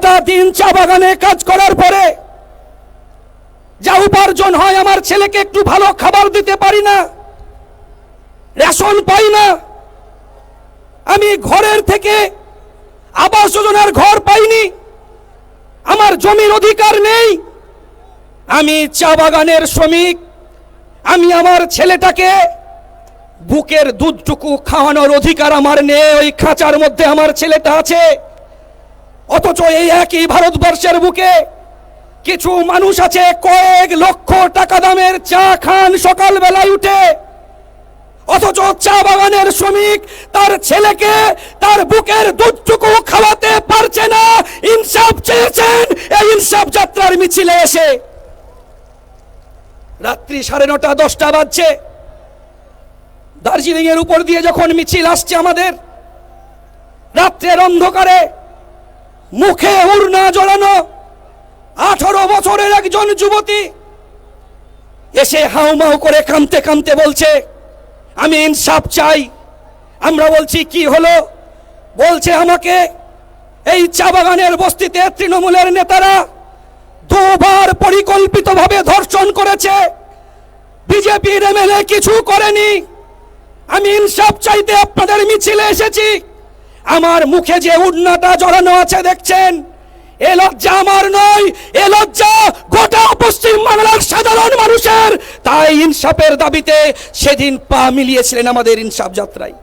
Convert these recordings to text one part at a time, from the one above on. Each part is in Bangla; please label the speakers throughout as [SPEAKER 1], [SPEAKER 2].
[SPEAKER 1] গোটা দিন চা বাগানে কাজ করার পরে যা উপার্জন হয় আমার ছেলেকে একটু ভালো খাবার দিতে পারি না, রেশন পাই না, আমি ঘরের থেকে আবাস যোজনার ঘর পাইনি, আমার জমির অধিকার নেই, আমি চা বাগানের শ্রমিক, আমি আমার ছেলেটাকে বুকের দুধটুকু খাওয়ানোর অধিকার আমার নেই, ওই খাঁচার মধ্যে আমার ছেলেটা আছে। অথচ এই একই ভারতবর্ষের বুকে কিছু মানুষ আছে কয়েক লক্ষ টাকা দামের চা খান সকালবেলায় উঠে। অথচ চা বাগানের শ্রমিক তার ছেলেকে তার বুকের দুধটুকু খাওয়াতে পারছে না। ইনসাফ চেয়েছেন, এই ইনসাফ যাত্রার মিছিলে এসে। রাত্রি সাড়ে নটা, দশটা বাজছে। দার্জিলিং এর উপর দিয়ে যখন মিছিল আসছে আমাদের, রাত্রের অন্ধকারে মুখে উড়না জড়ানো আঠারো বছরের একজন যুবতী এসে হাউমাউ করে কামতে কামতে বলছে, আমি ইনসাফ চাই। আমরা বলছি, কি হলো? বলছে আমাকে, এই চা বাগানের বস্তিতে তৃণমূলের নেতারা দুবার পরিকল্পিতভাবে ধর্ষণ করেছে। বিজেপির এমএলএ কিছু করেনি। আমি ইনসাফ চাইতে আপনাদের মিছিলে এসেছি। আমার মুখে যে উড়নাটা জড়ানো আছে, দেখছেন? এ লজ্জা আমার নয়, এ লজ্জা গোটা পশ্চিম বাংলার সাধারণ মানুষের। তাই ইনসাফের দাবিতে সেদিন পা মিলিয়েছিলেন আমাদের ইনসাফ যাত্রায়।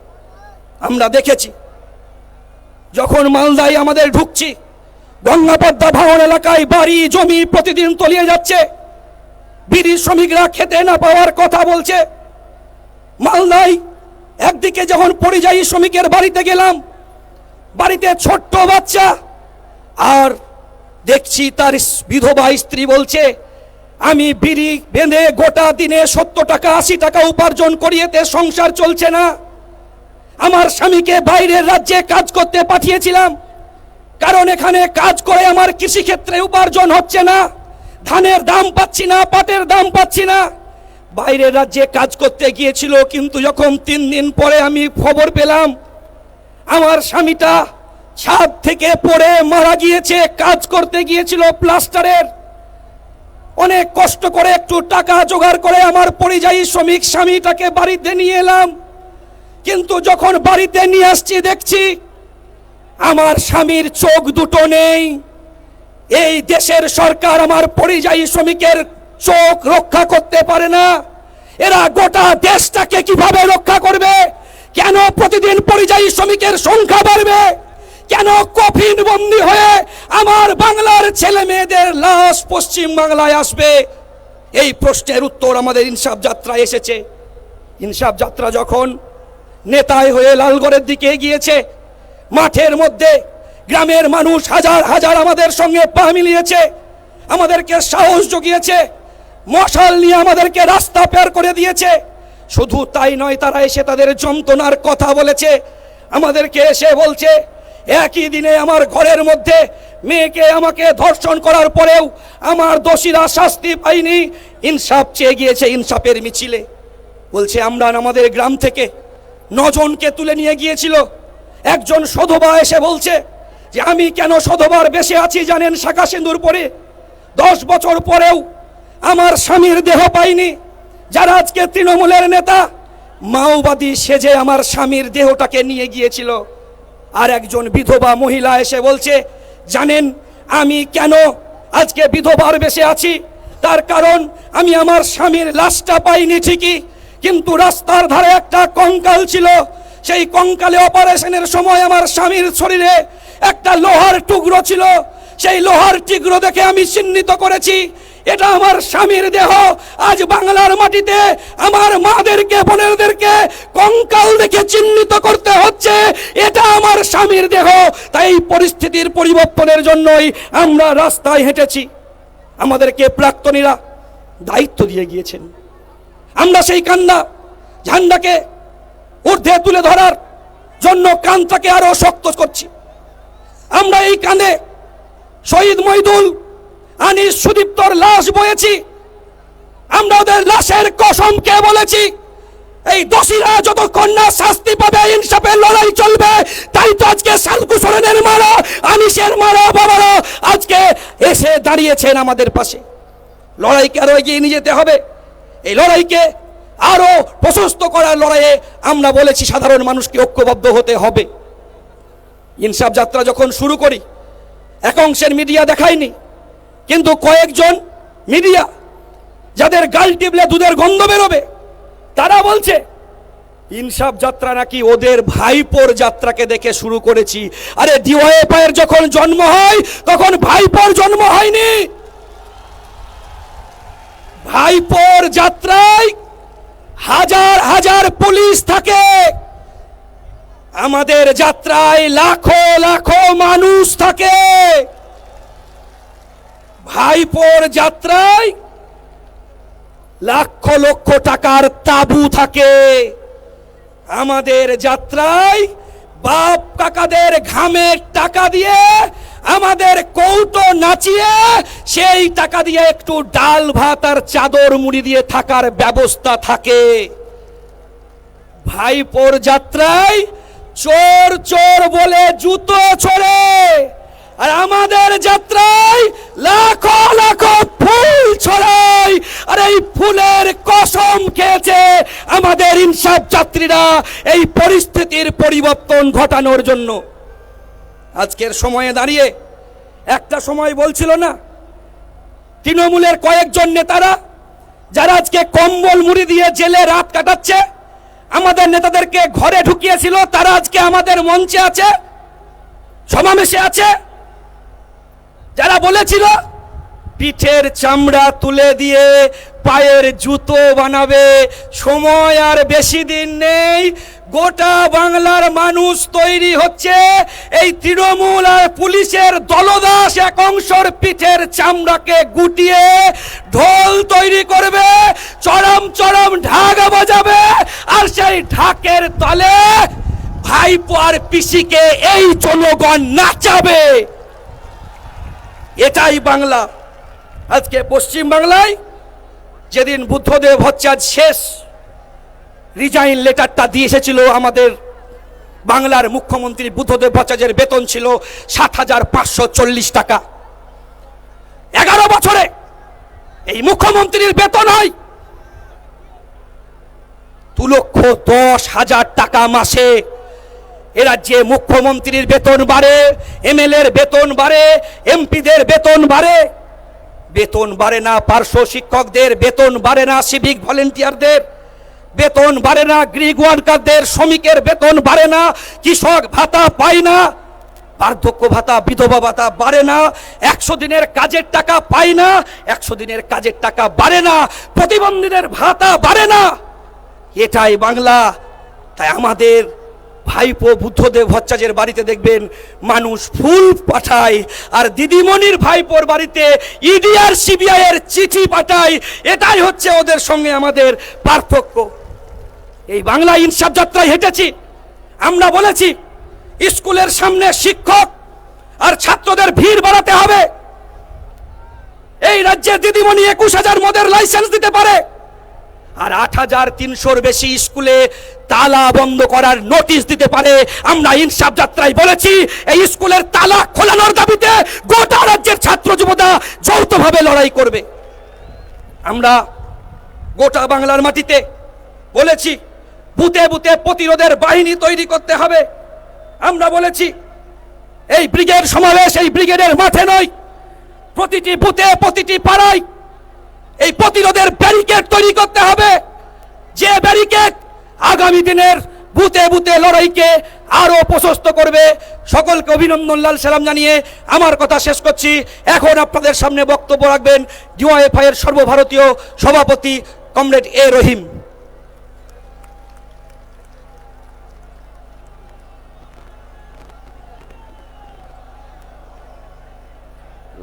[SPEAKER 1] আমরা দেখেছি, যখন মালদায় আমাদের ঢুকছি, গঙ্গাপদ্মা ভাঙন এলাকায় বাড়ি, জমি প্রতিদিন তলিয়ে যাচ্ছে। বিড়ি শ্রমিকরা খেতে না পাওয়ার কথা বলছে। মালদায় একদিকে যখন পরিযায়ী শ্রমিকের বাড়িতে গেলাম বাড়িতে ছোট্ট বাচ্চা। আর দেখছি তার বিধবা স্ত্রী বলছে, আমি বিড়ি বেঁধে গোটা দিনে সত্তর টাকা, আশি টাকা উপার্জন করিয়েতে সংসার চলছে না। আমার স্বামীকে বাইরের রাজ্যে কাজ করতে পাঠিয়েছিলাম। কারণ এখানে কাজ করে আমার কৃষিক্ষেত্রে উপার্জন হচ্ছে না। ধানের দাম পাচ্ছি না, পাটের দাম পাচ্ছি না। বাইরের রাজ্যে কাজ করতে গিয়েছিল, কিন্তু যখন তিন দিন পরে আমি খবর পেলাম আমার স্বামীটা ছাদ থেকে পড়ে মারা গিয়েছে, কাজ করতে গিয়েছিল প্লাস্টারের। অনেক কষ্ট করে একটু টাকা জোগাড় করে আমার পরিযায়ী শ্রমিক স্বামীটাকে বাড়িতে নিয়ে এলাম। কিন্তু যখন বাড়িতে নিয়ে আসছি, দেখছি আমার স্বামীর চোখ দুটো নেই। এই দেশের সরকার আমার পরিযায়ী শ্রমিকের চোখ রক্ষা করতে পারে না। এরা গোটা দেশটাকে কীভাবে রক্ষা করবে? কেন প্রতিদিন পরিযায়ী শ্রমিকের সংখ্যা বাড়বে? কেন কফিন বন্দী হয়ে আমার বাংলার ছেলে মেয়েদের লাশ পশ্চিম বাংলায় আসবে? এই প্রশ্নের উত্তর আমাদের ইনসাফ যাত্রায় এসেছে। ইনসাফ যাত্রা যখন নেতায় হয়ে লালগড়ের দিকে গিয়েছে, মাঠের মধ্যে গ্রামের মানুষ হাজার হাজার আমাদের সঙ্গে পা মিলিয়েছে, আমাদেরকে সাহস জুগিয়েছে, মশাল নিয়ে আমাদেরকে রাস্তা পের করে দিয়েছে। শুধু তাই নয়, তারা এসে তাদের যন্ত্রণার কথা বলেছে। আমাদেরকে এসে বলছে, একই দিনে আমার ঘরের মধ্যে মেয়েকে আমাকে ধর্ষণ করার পরেও আমার দোষীরা শাস্তি পাইনি ইনসাফ চেয়ে গিয়েছে ইনসাফের মিছিলে। বলছে, আমরা আমাদের গ্রাম থেকে নজনকে তুলে নিয়ে গিয়েছিল। একজন সধবা এসে বলছে যে, আমি কেন সধবার বেশে আছি জানেন শাখা সিন্দুর পরে? দশ বছর পরেও আমার স্বামীর দেহ পাইনি। যারা আজকে তৃণমূলের নেতা, মাওবাদী সেজে আমার স্বামীর দেহটাকে নিয়ে গিয়েছিল। আর একজন বিধবা মহিলা এসে বলছে, জানেন, আমি কেন আজকে বিধবার বেশে আছি? তার কারণ আমি আমার স্বামীর লাশটা পাইনি ঠিকই, কিন্তু রাস্তার ধারে একটা কঙ্কাল ছিল। সেই কঙ্কালে অপারেশনের সময় আমার স্বামীর শরীরে একটা লোহার টুকরো ছিল। সেই লোহার টুকরো দেখে আমি চিহ্নিত করেছি। এটা আমার স্বামীর দেহ। আজ বাংলার মাটিতে আমার মাদেরকে বোনেরদেরকে কঙ্কাল দেখে চিহ্নিত করতে হচ্ছে। এটা আমার স্বামীর দেহ। তাই পরিস্থিতির পরিবর্তনের জন্যই আমরা রাস্তায় হেঁটেছি। আমাদেরকে প্রাক্তনীরা দায়িত্ব দিয়ে গিয়েছেন। আমরা সেই কান্না, ঝান্ডাকে ঊর্ধ্বে তুলে ধরার জন্য কানটাকে আরও শক্ত করছি। আমরা এই কাঁধে শহীদ মহিদুল আনিস সুদীপ্তর লাশ বয়েছি। আমরা ওদের লাশের কসমকে বলেছি? এই দোষীরা যতক্ষণ না শাস্তি পাবে, ইনসাফের লড়াই চলবে, তাই তো আজকে সালকু সোরেনের মারা আনিসের মারা, বাবারা, আজকে এসে দাঁড়িয়েছেন আমাদের পাশে। লড়াইকে আরও এগিয়ে নিয়ে যেতে হবে। এই লড়াইকে আরও প্রশস্ত করার লড়াইয়ে আমরা বলেছি, সাধারণ মানুষকে ঐক্যবদ্ধ হতে হবে। ইনসাফ যাত্রা যখন শুরু করি এক অংশের মিডিয়া দেখায়নি। কিন্তু কয়েকজন মিডিয়া যাদের গাল টিপলে দুধের গন্ধ বেরোবে, তারা বলছে, ইনসাফ যাত্রা নাকি ওদের ভাইপোর যাত্রাকে দেখে শুরু করেছি। আরে ডিওয়াইএফআইয়ের যখন জন্ম হয়, তখন ভাইপোর জন্ম হয়নি। ভাইপোর যাত্রায় হাজার হাজার পুলিশ থাকে। আমাদের যাত্রায় লাখো লাখো মানুষ থাকে। ভাইপোর যাত্রায় লক্ষ লক্ষ টাকার তাবু থাকে। আমাদের যাত্রায় বাপ কাকাদের ঘামের টাকা দিয়ে আমাদের কৌটো নাচিয়ে সেই টাকা দিয়ে একটু ডাল ভাত আর চাদর মুড়ি দিয়ে থাকার ব্যবস্থা থাকে। ভাইপোর যাত্রায় চোর চোর বলে জুতো ছড়ে। আর আমাদের যাত্রায় লাখো লাখো ফুল ছড়াই আর এই ফুলের কসম খেয়েছে আমাদের ইনসাফ যাত্রীরা এই পরিস্থিতির পরিবর্তন ঘটানোর জন্য। আজকের সময়ে দাঁড়িয়ে একটা সময় বলছিল না, তৃণমূলের কয়েকজন নেতারা যারা আজকে কম্বল মুড়ি দিয়ে জেলে রাত কাটাচ্ছে আমাদের নেতাদেরকে ঘরে ঢুকিয়েছিল, তারা আজকে আমাদের মঞ্চে আছে, সমাবেশে আছে। যারা বলেছিল, পিঠের চামড়া তুলে দিয়ে পায়ের জুতো বানাবে, সময় আর বেশি দিন নেই গোটা বাংলার মানুষ তৈরি হচ্ছে এই তৃণমূল আর পুলিশের দলদাস এক অংশর পিঠের চামড়াকে গুটিয়ে ঢোল তৈরি করবে, চরম চরম ঢাক বাজাবে, আর সেই ঢাকের তলে ভাইপো আর পিসিকে এই জনগণ নাচাবে। এটাই বাংলা। আজকে পশ্চিম বাংলায় যেদিন বুদ্ধদেব ভট্টাচার্য শেষ। রিজাইন লেটারটা দিয়ে এসেছিল আমাদের বাংলার মুখ্যমন্ত্রী বুদ্ধদেব ভট্টাচার্যের বেতন ছিল সাত হাজার পাঁচশো চল্লিশ টাকা। এগারো বছরে এই মুখ্যমন্ত্রীর বেতন হয় দু লক্ষ দশ হাজার টাকা মাসে। এ রাজ্যে মুখ্যমন্ত্রীর বেতন বাড়ে, এমএলএর বেতন বাড়ে, এমপিদের বেতন বাড়ে। বেতন বাড়ে না পার্শ্ব শিক্ষকদের, বেতন বাড়ে না সিভিক ভলেন্টিয়ারদের বেতন বাড়ে না গ্রিক ওয়ার্কারদের শ্রমিকের বেতন বাড়ে না, কৃষক ভাতা পায় না, বার্ধক্য ভাতা, বিধবা ভাতা বাড়ে না, একশো দিনের কাজের টাকা পায় না, একশো দিনের কাজের টাকা বাড়ে না, প্রতিবন্ধীদের ভাতা বাড়ে না। এটাই বাংলা। তাই আমাদের ভাইপো বুদ্ধদেব ভট্টাচার্যের বাড়িতে দেখবেন, মানুষ ফুল পাঠায়, আর দিদিমণির ভাইপোর বাড়িতে ইডি আর সিবিআই এর চিঠি পাঠায়, এটাই হচ্ছে ওদের সঙ্গে আমাদের পার্থক্য। এই বাংলা ইনসাফ যাত্রায় হেঁটেছি। আমরা বলেছি, স্কুলের সামনে শিক্ষক আর ছাত্রদের ভিড় বাড়াতে হবে। এই রাজ্যের দিদিমণি একুশ হাজার মদের লাইসেন্স দিতে পারে। আর আট হাজার তিনশোর বেশি স্কুলে তালা বন্ধ করার নোটিশ দিতে পারে। আমরা ইনসাফ যাত্রায় বলেছি, এই স্কুলের তালা খোলানোর দাবিতে গোটা রাজ্যের ছাত্র যুবতা যৌথভাবে লড়াই করবে। আমরা গোটা বাংলার মাটিতে বলেছি বুতে বুতে প্রতিরোধের বাহিনী তৈরি করতে হবে। আমরা বলেছি, এই ব্রিগেড সমাবেশ এই ব্রিগেডের মাঠে নয়, প্রতিটি বুথে প্রতিটি পাড়ায় এই প্রতিরোধের ব্যারিকেড তৈরি করতে হবে। যে ব্যারিকেড আগামী দিনের বুতে বুতে লড়াইকে আরও প্রশস্ত করবে, সকলকে অভিনন্দন, লাল সালাম জানিয়ে আমার কথা শেষ করছি। এখন আপনাদের সামনে বক্তব্য রাখবেন ডিওয়াইএফআই এর সর্বভারতীয় সভাপতি কমরেড এ রহিম।